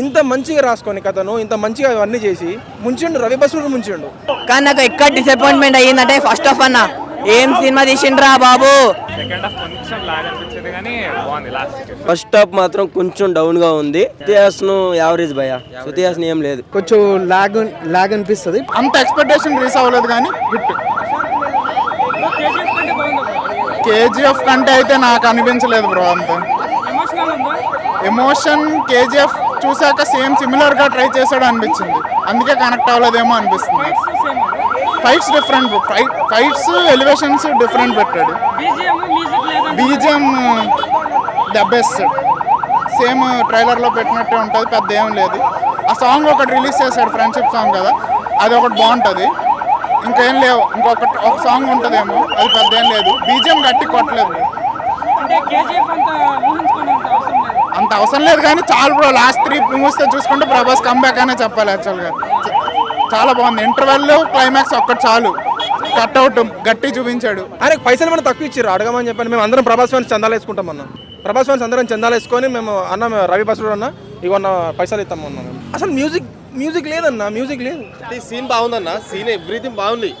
ఇంత మంచిగా రాసుకొని కథను ఇంత మంచిగా అవన్నీ చేసి ముంచిండు రవి బసుడు ముంచిండు. కానీ నాకు ఎక్కడ డిసప్పాయింట్మెంట్ అయ్యిందంటే ఫస్ట్ ఆఫ్ అన్న ఏం సినిమా తీసిండ్రా బాబు? సెకండ్ హాఫ్ కొంచెం లాగ్ అనిపించింది కానీ బాగుంది లాస్ట్ ఫస్ట్ హాఫ్ మాత్రం కొంచెం డౌన్గా ఉంది. శృతిహాసన్ యావరేజ్ భయ శృతిహాసన్ ఏం లేదు. కొంచెం లాగ్ లాగ్ అనిపిస్తుంది. అంత ఎక్స్పెక్టేషన్ రీస్ అవ్వలేదు కానీ హిట్ కేజీఎఫ్ కంటే అయితే నాకు అనిపించలేదు బ్రో అంత. ఎమోషన్ కేజీఎఫ్ చూసాక సేమ్ సిమిలర్గా ట్రై చేశాడు అనిపించింది. అందుకే కనెక్ట్ అవ్వలేదేమో అనిపిస్తుంది. Fights different fight fights elevations different పెట్టాడు. బీజిఎం ద బెస్ట్ సేమ్ ట్రైలర్లో పెట్టినట్టే ఉంటుంది పెద్ద ఏం లేదు. ఆ సాంగ్ ఒకటి రిలీజ్ చేశాడు ఫ్రెండ్షిప్ సాంగ్ కదా. అది ఒకటి బాగుంటుంది. ఇంకేం లేవు. ఇంకొకటి ఒక సాంగ్ ఉంటుందేమో అది పెద్ద ఏం లేదు. బీజిఎం గట్టి కొట్టలేదు. అంత అవసరం లేదు కానీ చాలా బ్రో లాస్ట్ త్రీ మూవీస్ చూసుకుంటే ప్రభాస్ కంబ్యాక్ అనే చెప్పాలి యాక్చువల్గా చాలా బాగుంది. ఇంటర్వెల్ క్లైమాక్స్ ఒక్కటి చాలు. కట్అవుట్ గట్టి చూపించాడు. ఆయన పైసలు మనం తక్కువ ఇచ్చారు అడగమని చెప్పని మేము అందరం ప్రభాస్ ఫ్యాన్స్ చందాలు వేసుకుంటాం అన్న. ప్రభాస్ ఫ్యాన్స్ అందరం చందాలు వేసుకొని మేము అన్న మేము రవి బసుడు అన్న ఇవన్న పైసలు ఇస్తాం అన్న. అసలు మ్యూజిక్ మ్యూజిక్ లేదన్న మ్యూజిక్ లేదు. సీన్ బాగుందన్న. సీన్ ఎవ్రీథింగ్ బాగుంది.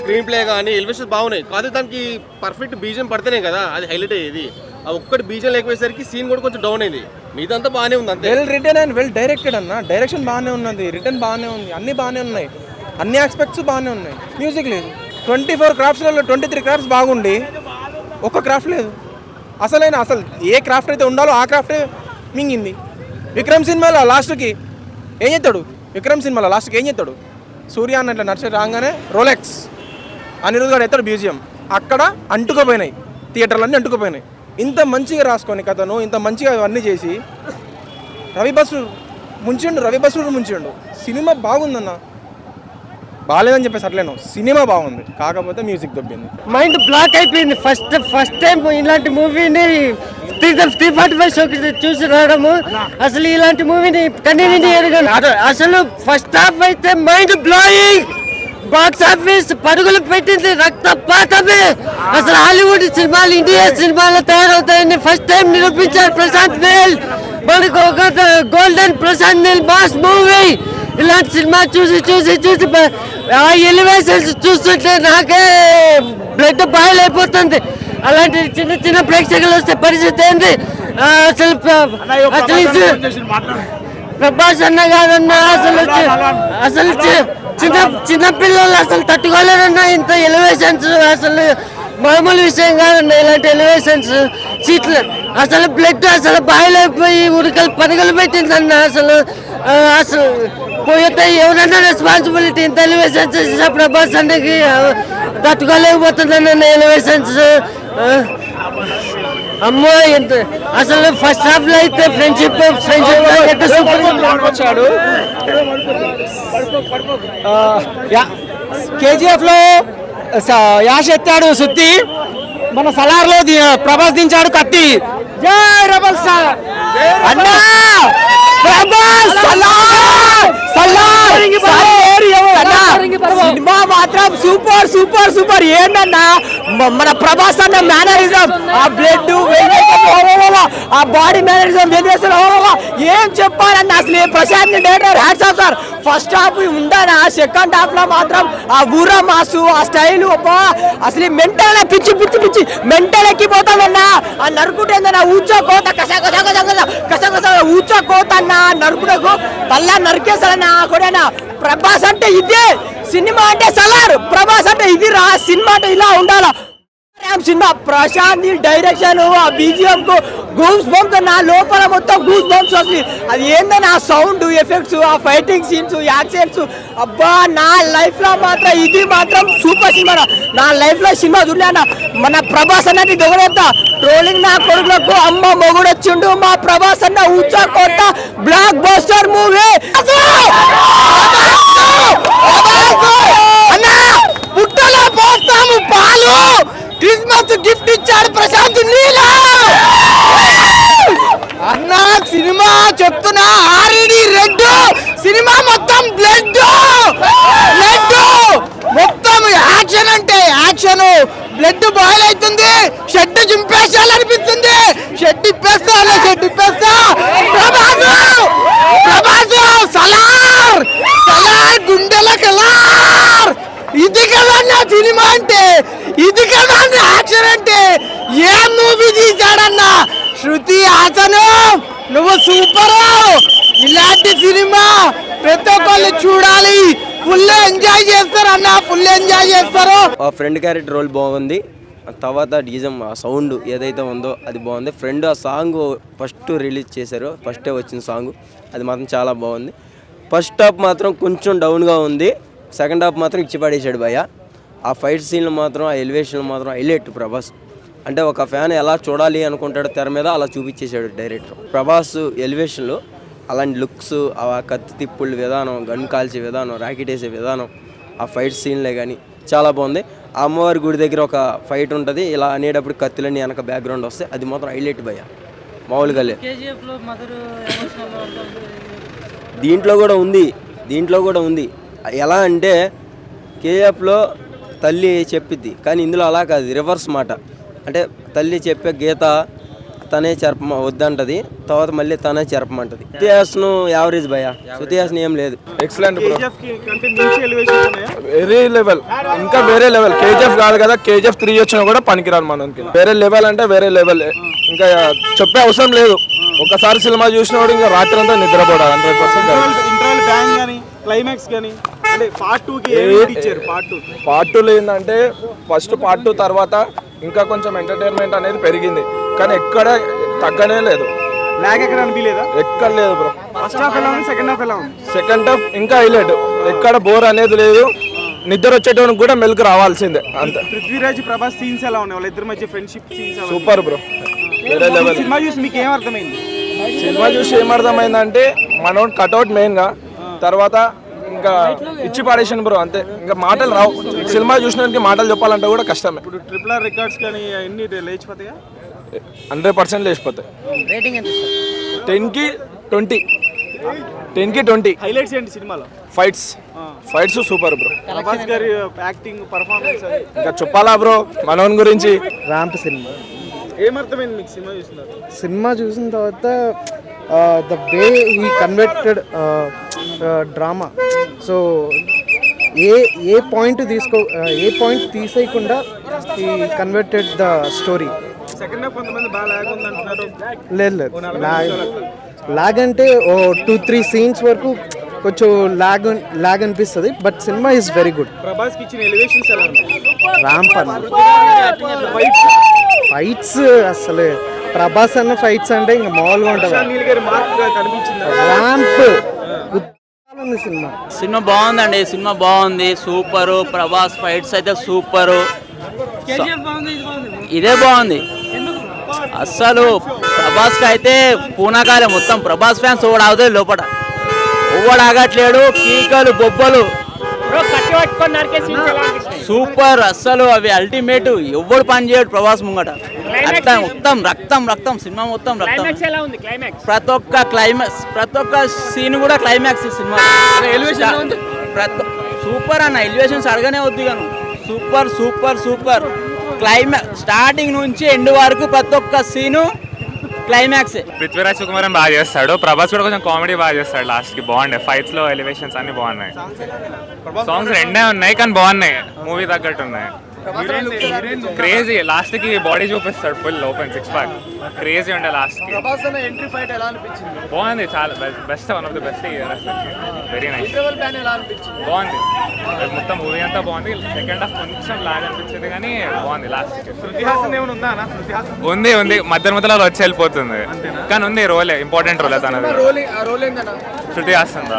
స్క్రీన్ ప్లే కానీ ఎలివేషన్ బాగున్నాయి. కాదు దానికి పర్ఫెక్ట్ బీజం పడితేనే కదా అది హైలైట్ అయ్యేది. ఆ ఒక్కటి బీజం లేకపోయేసరికి సీన్ కూడా కొంచెం డౌన్ అయింది. మీదంతా బాగానే ఉంది అంతే. Well written and well directed అన్న. డైరెక్షన్ బాగానే ఉన్నది రిటర్న్ బాగానే ఉంది అన్ని బాగానే ఉన్నాయి. అన్ని ఆస్పెక్ట్స్ బాగానే ఉన్నాయి. మ్యూజిక్ లేదు. ట్వంటీ ఫోర్ క్రాఫ్ట్స్లలో ట్వంటీ త్రీ క్రాఫ్ట్స్ బాగుండి. ఒక్క క్రాఫ్ట్ లేదు. అసలైన అసలు ఏ క్రాఫ్ట్ అయితే ఉండాలో ఆ క్రాఫ్టే మింగింది. విక్రమ్ సినిమాలో లాస్ట్కి ఏం చేస్తాడు? విక్రమ్ సినిమాలో లాస్ట్కి ఏం చేస్తాడు? సూర్య అట్లా నడిచే రాగానే రోలెక్స్ అనిరుద్ధ్ గారు ఎత్తాడు మ్యూజియం. అక్కడ అంటుకుపోయినాయి. థియేటర్లన్నీ అంటుకుపోయినాయి. ఇంత మంచిగా రాసుకొని కథను ఇంత మంచిగా అవన్నీ చేసి రవి బస్సు ముంచిండు రవి బస్సుడు ముంచిండు. సినిమా బాగుందన్న. బాగాలేదని చెప్పేసి అట్లేను. సినిమా బాగుంది. కాకపోతే మ్యూజిక్ దొబ్బింది. మైండ్ బ్లాక్ అయిపోయింది. ఫస్ట్ ఫస్ట్ టైం ఇలాంటి మూవీని త్రీ ఫార్టీ ఫైవ్ షోకి చూసి రావడము. అసలు ఇలాంటి మూవీని కన్నీని అసలు ఫస్ట్ హాఫ్ అయితే మైండ్ బ్లాయింగ్ బాక్స్ ఆఫీస్ పరుగులు పెట్టింది రక్తపాతమే. అసలు హాలీవుడ్ సినిమాలు ఇండియా సినిమాలు తయారవుతాయని ఫస్ట్ టైం నిరూపించారు ప్రశాంత్ నీల్ మనకు ఒక golden Prashanth Neel boss movie ఇలాంటి సినిమా చూసి చూసి చూసి ఆ ఎలివేషన్స్ చూస్తుంటే నాకే బ్లడ్ బాయిల్ అయిపోతుంది. అలాంటి చిన్న చిన్న ప్రేక్షకులు వస్తే పరిస్థితి ఏంది? అసలు అసలు ప్రభాస్ అన్న కాదన్న అసలు అసలు చిన్న చిన్న పిల్లలు అసలు తట్టుకోలేరన్న ఇంత ఎలివేషన్స్ అసలు మామూలు విషయం కాదన్న ఇలాంటి ఎలివేషన్స్ సీట్లు అసలు బ్లడ్ అసలు బాయిల్ అయిపోయి ఉడకలు పరుగులు పెట్టిందన్న అసలు అసలు పోయితే ఎవరన్నా రెస్పాన్సిబిలిటీ ఇంత ఎలివేషన్స్ ప్రభాస్ అన్నకి తట్టుకోలేకపోతుందన్న ఎలివేషన్స్ అమ్మో ఎంత అసలు ఫస్ట్ హాఫ్లో అయితే ఫ్రెండ్షిప్ ఫ్రెండ్షిప్ వచ్చాడు కేజీఎఫ్లో యాష్ ఎత్తాడు సుత్తి. మన సలార్లో ప్రభాస్ దించాడు కత్తి. జై రెబల్ స్టార్. అన్నా! ప్రభాస్ సలార్! సినిమా మాత్రం సూపర్ సూపర్ సూపర్. ఏంటన్నా మన ప్రభాస్ అన్న మేనరిజం ఆ బ్లడ్ ఆ బాడీ మేనరిజం ఏం చెప్పాలన్న? అసలు Prashanth director hats off sir first half ఉండనా సెకండ్ హాఫ్లో మాత్రం ఆ ఊర మాసు ఆ స్టైల్ అసలు మెంటల్ పిచ్చి పిచ్చి పిచ్చి మెంటల్ ఎక్కిపోతామన్నా ఆ నరుకుటేందన్నా ఊచో కోత కస కస కస కస కస కస ఊచో కోత అన్న నరుకుడకు పల్లా నరికేసాడన్నా కూడా ప్రభాస్ అంటే ఇదే. సినిమా అంటే సలార్. ప్రభాస్ అంటే ఇది రా. సినిమా అంటే ఇలా ఉండాలా? రామ్ సినిమా ప్రశాంత్ డైరెక్షన్ ఆ బీజిఎం కు గూస్ బంప్స్ నా లోపల మొత్తం గూస్ బంప్స్ వస్తుంది. అది ఏందని ఆ సౌండ్ ఎఫెక్ట్స్ ఆ ఫైటింగ్ సీన్స్ యాక్షన్స్ అబ్బా నా లైఫ్లో మాత్రం ఇది మాత్రం సూపర్ సినిమా నా లైఫ్లో సినిమా చూడలేనా మన ప్రభాస్ అన్నది దొంగడంతా ట్రోలింగ్ నా కొడుకులకు అమ్మ మొగుడు వచ్చిండు మా ప్రభాస్ అన్న ఊచా కొట్ట blockbuster movie Christmas gift ఇచ్చాడు ప్రశాంత్ నీలా అన్న సినిమా చెప్తున్నా ఆర్ఈడి రెడ్ సినిమా మొత్తం బ్లడ్ బ్లడ్ మొత్తం యాక్షన్ అంటే యాక్షన్ బ్లడ్ బాయిల్ అవుతుంది షెడ్ చింపేసేయాలనిపిస్తుంది. షెడ్ ఇప్పేస్తా షెడ్ ఇప్పేస్తా. ప్రభాస్ ప్రభాస్ సలార్ సలార్ గుండెల కలా. ఇది అన్న సినిమా అంటే? ఇది కదా అన్న యాక్షన్ అంటే? ఏ మూవీ తీశాడన్న? శృతి హాసనం? నువ్వు సూపర్! ఇలాంటి సినిమా ప్రతి ఒక్కళ్ళు చూడాలి. ఫుల్ ఎంజాయ్ చేస్తారు అన్న ఫుల్ ఎంజాయ్ చేస్తారు. ఆ ఫ్రెండ్ క్యారెక్టర్ రోల్ బాగుంది. ఆ తర్వాత డీజం ఆ సౌండ్ ఏదైతే ఉందో అది బాగుంది. ఫ్రెండ్ ఆ సాంగ్ ఫస్ట్ రిలీజ్ చేశారు. ఫస్టే వచ్చిన సాంగ్ అది మాత్రం చాలా బాగుంది. ఫస్ట్ హాఫ్ మాత్రం కొంచెం డౌన్గా ఉంది. సెకండ్ హాఫ్ మాత్రం ఇచ్చి పడేశాడు భయ్య. ఆ ఫైట్ సీన్లు మాత్రం ఆ ఎలివేషన్లు మాత్రం హైలైట్ ప్రభాస్. అంటే ఒక ఫ్యాన్ ఎలా చూడాలి అనుకుంటాడో తెర మీద అలా చూపించేశాడు డైరెక్టర్. ప్రభాస్ ఎలివేషన్లు అలాంటి లుక్స్ ఆ కత్తి తిప్పుళ్ళ విధానం గన్ కాల్చే విధానం రాకెట్ వేసే విధానం ఆ ఫైట్ సీన్లే కానీ చాలా బాగుంది. ఆ అమ్మవారి గుడి దగ్గర ఒక ఫైట్ ఉంటుంది ఇలా అనేటప్పుడు కత్తులన్నీ వెనక బ్యాక్గ్రౌండ్ వస్తాయి అది మాత్రం హైలైట్ భయ్య. మామూలుగా లేదు దీంట్లో కూడా ఉంది దీంట్లో కూడా ఉంది. ఎలా అంటే కేఎఫ్లో తల్లి చెప్పిద్ది. కానీ ఇందులో అలా కాదు రివర్స్ మాట. అంటే తల్లి చెప్పే గీత తనే చెరప వద్దంటది. తర్వాత మళ్ళీ తనే చెరపమంటది శృతిహాసను యావరేజ్ భయ శృతిహాసన్ ఏం లేదు. ఎక్సలెంట్ బ్రో వెరీ లెవెల్ ఇంకా వేరే లెవెల్ కేజీఎఫ్ కాదు కదా కేజీఎఫ్ త్రీ వచ్చినా కూడా పనికిరాదు మనకి వేరే లెవెల్ అంటే వేరే లెవెల్ ఇంకా చెప్పే అవసరం లేదు. ఒకసారి సినిమా చూసినప్పుడు ఇంకా రాత్రి అంతా నిద్రపోవడం హండ్రెడ్ పర్సెంట్. ఇంటర్వల్ బ్యాంగ్ కానీ క్లైమాక్స్ కానీ పార్ట్ టూలో ఏంటంటే ఫస్ట్ పార్ట్ టూ తర్వాత ఇంకా కొంచెం ఎంటర్టైన్మెంట్ అనేది పెరిగింది. కానీ ఎక్కడ తగ్గనే లేదు. లాగ్ ఎక్కడ అనిపించలేదా? ఎక్కడ లేదు బ్రో. ఫస్ట్ హాఫ్ ఎలా ఉంది? సెకండ్ హాఫ్ ఎలా ఉంది? సెకండ్ హాఫ్ ఇంకా హైలైట్ ఎక్కడ బోర్ అనేది లేదు. నిద్ర వచ్చేటోనికి కూడా మెలకు రావాల్సిందే అంతే. పృథ్వీరాజ్ ప్రభాస్ సీన్స్ ఎలా ఉన్నాయి? వాళ్ళ ఇద్దరి మధ్య ఫ్రెండ్షిప్ సీన్స్ సూపర్ బ్రో వేరే లెవెల్ సినిమా చూసి మీకు ఏం అర్థమైంది? సినిమా చూసి ఏమర్థమైందంటే మనోడు కట్అవుట్ మెయిన్గా తర్వాత ఇంకా ఇచ్చి పడేసాను బ్రో అంతే. ఇంకా మాటలు రావు. సినిమా చూసినానికి మాటలు చెప్పాలంటే కూడా కష్టమే. ఇప్పుడు ట్రిపుల్ ఆర్ రికార్డ్స్ కానీ అన్ని లేచిపోతాయా? Hundred percent లేచిపోతాయి. టెన్కి ట్వంటీ. టెన్కి ట్వంటీ. హైలైట్స్ ఏంటి సినిమాలో? Fights. Fights super bro. Prabhas గారి యాక్టింగ్ పర్ఫార్మెన్స్ ఇంకా చెప్పాలా బ్రో మనోన్ గురించి? Ramp cinema. ఏమర్థమైంది మీకు సినిమా చూస్తున్నారు సినిమా చూసిన తర్వాత the way he converted drama so A A point తీసుకో uh, ఏ పాయింట్ తీసేయకుండా ఈ కన్వర్టెడ్ ద స్టోరీ లేదు లేదు. లాగ్ లాగ్ అంటే ఓ టూ త్రీ సీన్స్ వరకు కొంచెం లాగ్ లాగ్ అనిపిస్తుంది but cinema is very good ప్రభాస్కి ఇచ్చిన ఎలివేషన్స్ ఫైట్స్ అసలు. ప్రభాస్ అన్న ఫైట్స్ అంటే ఇంకా మామూలుగా ఉంటుంది సినిమా. సినిమా బాగుందండి సినిమా బాగుంది. సూపరు. ప్రభాస్ ఫైట్స్ అయితే సూపరు. ఇదే బాగుంది. అస్సలు ప్రభాస్కి అయితే పూనాకాలే మొత్తం. ప్రభాస్ ఫ్యాన్స్ ఓడి ఆగుతుంది లోపల. ఓడి ఆగట్లేడు. కీకలు బొబ్బలు. సూపర్. అస్సలు అవి అల్టిమేట్ ఎవడు పని చేయడు ప్రభాస్ ముంగట. అట్లా మొత్తం రక్తం రక్తం సినిమా మొత్తం రక్తం. ప్రతి ఒక్క క్లైమాక్స్ ప్రతి ఒక్క సీన్ కూడా క్లైమాక్స్ సినిమా. ప్రతి సూపర్ అన్న ఎలివేషన్స్ అడగనే వద్దు గాను super super super. Climax starting నుంచి ఎండ్ వరకు ప్రతి ఒక్క సీను క్లైమాక్స్ పృథ్వీరాజ్ సుకుమారన్ బాగా చేస్తాడు. ప్రభాస్ కూడా కొంచెం కామెడీ బాగా చేస్తాడు లాస్ట్కి. బాగున్నాయి. ఫైట్స్లో ఎలివేషన్స్ అన్ని బాగున్నాయి. సాంగ్స్ రెండే ఉన్నాయి కానీ బాగున్నాయి. మూవీ తగ్గట్టు ఉన్నాయి. క్రేజీ లాస్ట్కి బాడీ చూపిస్తాడు full open six pack crazy ఉండే లాస్ట్కి ఎంట్రీ ఫైట్ ఎలా అనిపించింది? బాగుంది చాలా best one of the best year అసలు. వెరీ నైస్ బాగుంది. మొత్తం మూవీ అంతా బాగుంది. సెకండ్ హాఫ్ కొంచెం లాగ్ అనిపించింది కానీ బాగుంది లాస్ట్ ఉందా ఉంది మధ్య మధ్యలో వచ్చి వెళ్ళిపోతుంది. కానీ ఉంది రోలే ఇంపార్టెంట్ రోలే ఏందన్నా? శృతి హాసన్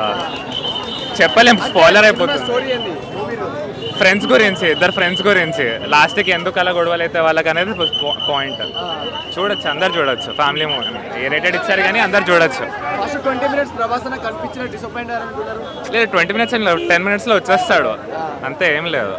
చెప్పలేం స్పాయిలర్ అయిపోతుంది. ఫ్రెండ్స్ గురించి ఇద్దరు ఫ్రెండ్స్ గురించి. లాస్ట్కి ఎందుకు అలా గొడవలు అయితే వాళ్ళకి అనేది పాయింట్ చూడొచ్చు అందరు చూడొచ్చు. ఫ్యామిలీ మూవీ ఏ రేటెడ్ ఇచ్చారు కానీ అందరు చూడొచ్చు. లేదు ట్వంటీ మినిట్స్ టెన్ మినిట్స్లో వచ్చేస్తాడు. అంతే ఏం లేదు.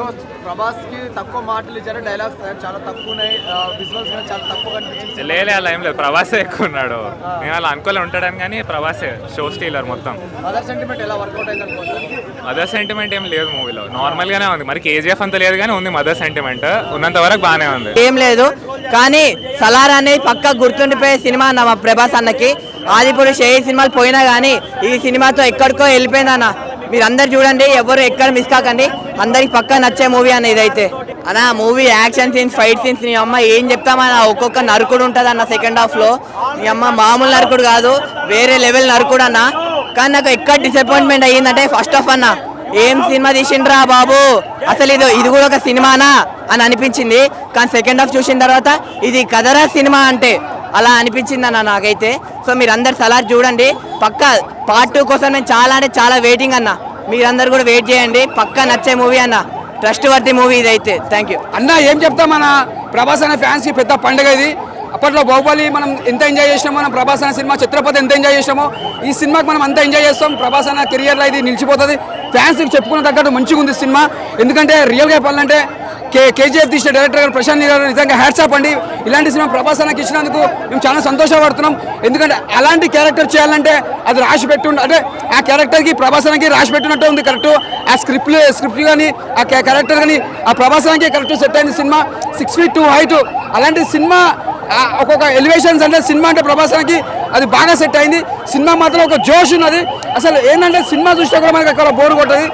సో ప్రభాస్కి తక్కువ మాటలు ఇచ్చారు డైలాగ్స్ చాలా తక్కువ ఉన్నాయి విజువల్స్ చాలా తక్కువ కనిపించింది లేలే అలా ఏం లేదు. ప్రభాసే ఎక్కువ ఉన్నాడు నేను అలా అనుకోలే ఉంటాడని కానీ ప్రభాసే షో స్టీలర్ మొత్తం. అదర్ సెంటిమెంట్ ఎలా వర్కౌట్ అయింది అనుకుంటున్నారు? మదర్ సెంటిమెంట్ ఏం లేదు మూవీలో. నార్మల్ గానే ఉంది. మరి కేజీఎఫ్ అంత లేదు కానీ ఉంది మదర్ సెంటిమెంట్ ఉన్నంత వరకు బాగానే ఉంది. ఏం లేదు. కానీ సలార్ అనేది పక్క గుర్తుండిపోయే సినిమా అన్న మా ప్రభాస్ అన్నకి. ఆదిపురుష్ ఏ సినిమాలు పోయినా కానీ ఈ సినిమాతో ఎక్కడికో వెళ్ళిపోయింది అన్న. మీరు అందరు చూడండి ఎవరు ఎక్కడ మిస్ కాకండి. అందరికి పక్కా నచ్చే మూవీ అన్న ఇదైతే. అన్న movie action scenes fight scenes నీ అమ్మ ఏం చెప్తామన్న ఒక్కొక్క నరుకుడు ఉంటుంది అన్న సెకండ్ హాఫ్లో. నీ అమ్మ మామూలు నరుకుడు కాదు వేరే లెవెల్ నరుకుడు అన్న. కానీ నాకు ఎక్కడ డిసప్పాయింట్మెంట్ అయ్యిందంటే ఫస్ట్ ఆఫ్ అన్న. ఏం సినిమా తీసిండ్రా బాబు? అసలు ఇది ఇది కూడా ఒక సినిమానా? అని అనిపించింది. కానీ సెకండ్ హాఫ్ చూసిన తర్వాత ఇది కదరా సినిమా అంటే. అలా అనిపించింది అన్న నాకైతే. సో మీరు సలార్ చూడండి. పక్క పార్ట్ టూ కోసం నేను చాలా అంటే చాలా వెయిటింగ్ అన్న. మీరందరు కూడా వెయిట్ చేయండి. పక్కా నచ్చే మూవీ అన్న. ట్రస్ట్ వర్తి మూవీ ఇదైతే. థ్యాంక్ యూ అన్న ఏం చెప్తాం మన ప్రభాస్ అనే ఫ్యాన్స్కి పెద్ద పండుగ ఇది. అప్పట్లో బాహుబలి మనం ఎంత ఎంజాయ్ చేసినామో మనం ప్రభాస్ అనే సినిమా చిత్రపతి ఎంత ఎంజాయ్ చేసినామో ఈ సినిమాకి మనం అంత ఎంజాయ్ చేస్తాం. ప్రభాస్ అన్న కెరియర్లో ఇది నిలిచిపోతుంది. ఫ్యాన్స్ చెప్పుకున్న తగ్గట్టు మంచిగా ఉంది సినిమా. ఎందుకంటే రియల్గా చెప్పాలంటే కే కేజీఎఫ్ తీసిన డైరెక్టర్ గారు ప్రశాంత్ నీల్ నిజంగా హ్యాట్సాప్ అండి. ఇలాంటి సినిమా ప్రభాస్ అన్నకి ఇచ్చినందుకు మేము చాలా సంతోషపడుతున్నాం. ఎందుకంటే అలాంటి క్యారెక్టర్ చేయాలంటే అది రాసి పెట్టుండ అంటే ఆ క్యారెక్టర్కి ప్రభాస్ అన్నకి రాసి పెట్టినట్టే ఉంది కరెక్ట్. ఆ స్క్రిప్ట్ స్క్రిప్ట్ కానీ ఆ క్యారెక్టర్ కానీ ఆ ప్రభాస్ అన్నకి కరెక్ట్ సెట్ అయింది cinema. Six feet two height. అలాంటి సినిమా ఒక్కొక్క ఎలివేషన్స్ అంటే సినిమా అంటే ప్రభాసానికి అది బాగా సెట్ అయింది. సినిమా మాత్రం ఒక జోష్ ఉన్నది. అసలు ఏంటంటే సినిమా చూస్తే కూడా మనకి అక్కడ బోర్ కొట్టదు.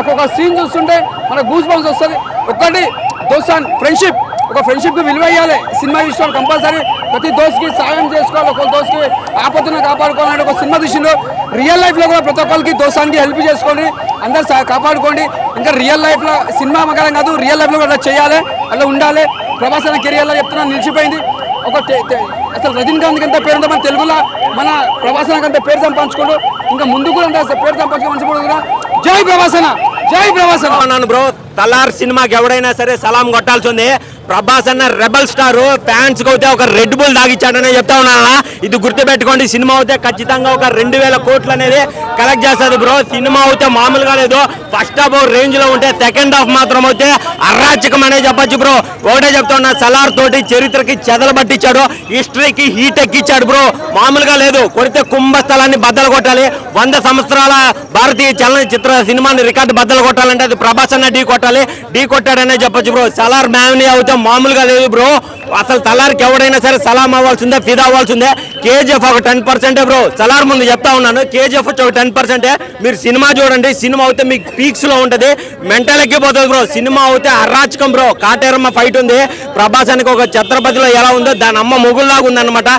ఒక్కొక్క సీన్ చూస్తుంటే మనకు గూస్ బంప్స్ వస్తుంది. ఒక్కటి దోస్తాన్ ఫ్రెండ్షిప్ ఒక ఫ్రెండ్షిప్కి విలువ ఇవ్వాలి సినిమా చూసిన కంపల్సరీ. ప్రతి దోస్కి సాయం చేసుకోవాలి. ఒక దోస్కి ఆపత్తులను కాపాడుకోవాలంటే ఒక సినిమా చూసిండు రియల్ లైఫ్లో కూడా ప్రతి ఒక్కరికి దోస్తానికి హెల్ప్ చేసుకోండి. అందరు కాపాడుకోండి. ఇంకా రియల్ లైఫ్లో సినిమా మగలం కాదు రియల్ లైఫ్లో కూడా చేయాలి. అలా ఉండాలి. ప్రభాస్ అనే కెరియర్లో చెప్తున్నా నిలిచిపోయింది. ఒక అసలు రజనీకాంత్ అంత పేరు మన తెలుగులో మన ప్రభాసనకి కంటే పేరు సంపాదించుకోడు ఇంకా ముందు కూడా అంత పేరు సంపాదించుకో మంచి కూడా జై ప్రభాసన జై ప్రభాసన అన్నాను బ్రో తలార్ సినిమాకి ఎవడైనా సరే సలాం కొట్టాల్సిందే ప్రభాస్ అన్న రెబల్ స్టార్. ఫ్యాన్స్కి అయితే ఒక రెడ్ బుల్ దాగిచ్చాడని చెప్తా ఉన్నానా? ఇది గుర్తుపెట్టుకోండి సినిమా అయితే ఖచ్చితంగా ఒక రెండు వేల కోట్లు అనేది కలెక్ట్ చేస్తుంది బ్రో. సినిమా అయితే మామూలుగా లేదు. ఫస్ట్ హాఫ్ రేంజ్లో ఉంటే సెకండ్ హాఫ్ మాత్రం అయితే అరాచకం అనే చెప్పొచ్చు బ్రో. ఒకటే చెప్తా ఉన్నా సలార్ తోటి చరిత్రకి చెదలు పట్టించాడు. హిస్టరీకి హీట్ ఎక్కిచ్చాడు బ్రో. మామూలుగా లేదు. కొడితే కుంభస్థలాన్ని బద్దలు కొట్టాలి. వంద సంవత్సరాల భారతీయ చలనచిత్ర సినిమాని రికార్డు బద్దలు కొట్టాలంటే అది ప్రభాస్ అన్న ఢీ కొట్టాలి. ఢీ కొట్టాడనే చెప్పొచ్చు బ్రో. సలార్ మ్యామ్ని అయితే మామూలుగా లేదు బ్రో. అసలు తలారికి ఎవడైనా సరే సలాం అవ్వాల్సిందే ఫిదా అవ్వాల్సిందే. కేజీఎఫ్ ఒక టెన్ పర్సెంటే బ్రో. సలార్ ముందు చెప్తా ఉన్నాను. కేజీఎఫ్ వచ్చి ఒక టెన్ పర్సెంటే. మీరు సినిమా చూడండి సినిమా అయితే మీకు పీక్స్లో ఉంటుంది. Mental ఎక్కిపోతుంది bro. సినిమా అయితే అరాచకం బ్రో. కాటేరమ్మ ఫైట్ ఉంది. ప్రభాసానికి ఒక ఛత్రపతిలో ఎలా ఉందో దాని అమ్మ మొగుల్లాగా ఉందన్నమాట.